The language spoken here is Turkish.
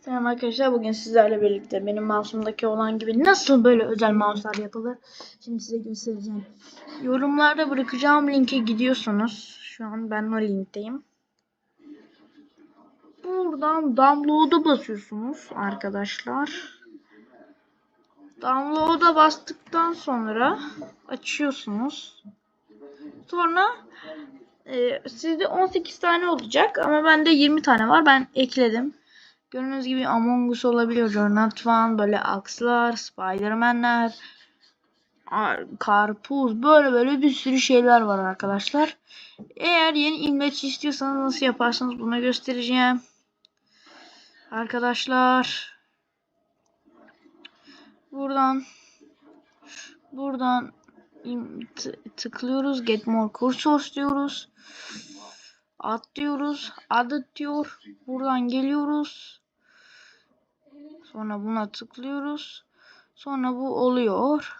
Selam arkadaşlar. Bugün sizlerle birlikte benim mouse'umdaki olan gibi nasıl böyle özel mouse'lar yapılır? Şimdi size göstereceğim. Yorumlarda bırakacağım linke gidiyorsunuz. Şu an ben o linkteyim. Buradan download'a basıyorsunuz arkadaşlar. Download'a bastıktan sonra açıyorsunuz. Sonra e, sizde 18 tane olacak ama bende 20 tane var. Ben ekledim. Gördüğünüz gibi Among Us olabiliyor. Jornat Van, böyle Akslar, Spiderman'ler, ar- Karpuz, böyle böyle bir sürü şeyler var arkadaşlar. Eğer yeni imleç istiyorsanız nasıl yaparsınız bunu göstereceğim. Arkadaşlar. Buradan buradan tıklıyoruz. Get more cursors diyoruz. At diyoruz. Add diyor. Buradan geliyoruz. Sonra buna tıklıyoruz. Sonra bu oluyor.